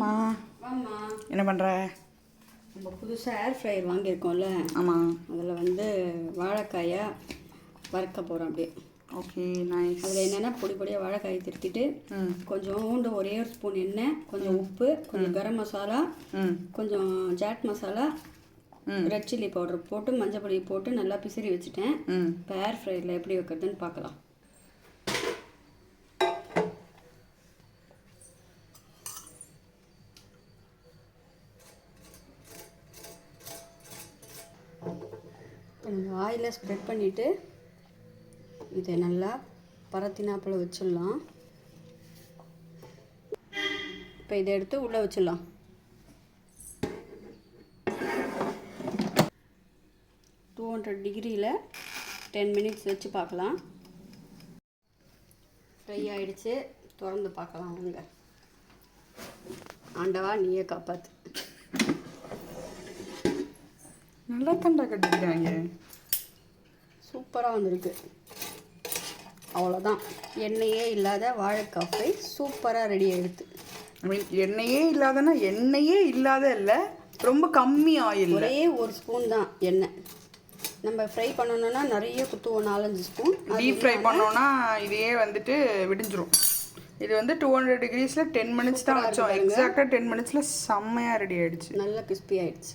வாம்மா. ஆமா என்ன பண்ணுற நம்ம புதுசாக ஏர் ஃப்ரையர் வாங்கியிருக்கோம்ல. ஆமாம் அதில் வந்து வாழைக்காயை வறுக்க போகிறோம் அப்படியே. ஓகே நைஸ் அதில் என்னென்னா பொடி பொடியாக வாழைக்காயை திருத்திட்டு ம். கொஞ்சோண்டு ஒரே ஒரு ஸ்பூன் எண்ணெய் கொஞ்சம் உப்பு கொஞ்சம் கரம் மசாலா கொஞ்சம் chaat masala. Red chilli powder போட்டு மஞ்சள் பொடி போட்டு நல்லா பிசிறி வச்சுட்டேன். இப்போ ஏர் ஃப்ரையரில் எப்படி வைக்கிறதுன்னு பார்க்கலாம். கொஞ்சம் ஆயிலை ஸ்ப்ரெட் பண்ணிவிட்டு இதை நல்லா பரத்தினாப்பில் வச்சிடலாம். இப்போ இதை எடுத்து உள்ளே வச்சிடலாம். டூ ஹண்ட்ரட் டிகிரியில் டென் மினிட்ஸ் வச்சு பார்க்கலாம். ஃப்ரை ஆகிடுச்சு திறந்து பார்க்கலாம் வாங்க. ஆண்டவா நீயே காப்பாற்று நல்லா தண்டா கட்டிக்கிறாங்க சூப்பராக வந்திருக்கு. அவ்வளோதான் எண்ணெயே இல்லாத வாழைக்காய் ஃப்ரை சூப்பராக ரெடி ஆயிடுது ஐ மீன் எண்ணெயே இல்லாதனா எண்ணெயே இல்லாத இல்லை ரொம்ப கம்மி ஆயில் ஒரே ஒரு ஸ்பூன் தான் எண்ணெய். நம்ம ஃப்ரை பண்ணணும்னா நிறைய குத்துவோம் நாலஞ்சு ஸ்பூன் டீப் ஃப்ரை பண்ணோன்னா இதையே வந்துட்டு விடிஞ்சிரும். இது வந்து டூ ஹண்ட்ரட் டிகிரிஸில் டென் மினிட்ஸ் தான் வச்சோம். எக்ஸாக்டாக டென் மினிட்ஸில் செம்மையாக ரெடி ஆயிடுச்சு. நல்லா கிறிஸ்பி ஆயிடுச்சு.